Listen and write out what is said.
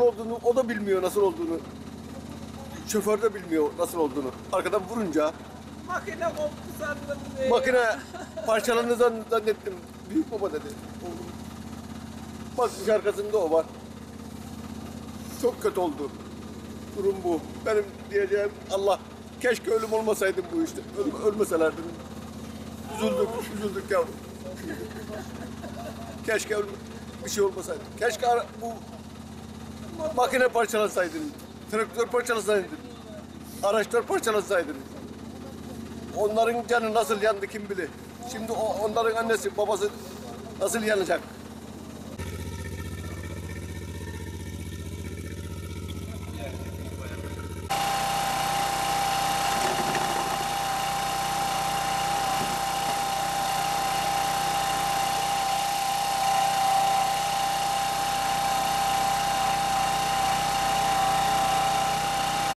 Onu o da bilmiyor nasıl olduğunu. Şoför de bilmiyor nasıl olduğunu. Arkadan vurunca Makine koptu sandım. diye. makine parçalarını zann- zannettim. Büyük baba dedi. Oğlum. Bakmış arkasında o var. Çok kötü oldu. Durum bu. Benim diyeceğim Allah keşke ölüm olmasaydım bu işte. Öl, ölmeselerdim. Üzüldük, üzüldük yavrum. Keşke ölüm, bir şey olmasaydı. Keşke ara- bu makine parçalasaydın. Traktör parçalasaydın. Araçlar parçalasaydın. Onların canı nasıl yandı kim bilir. Şimdi onların annesi babası nasıl yanacak?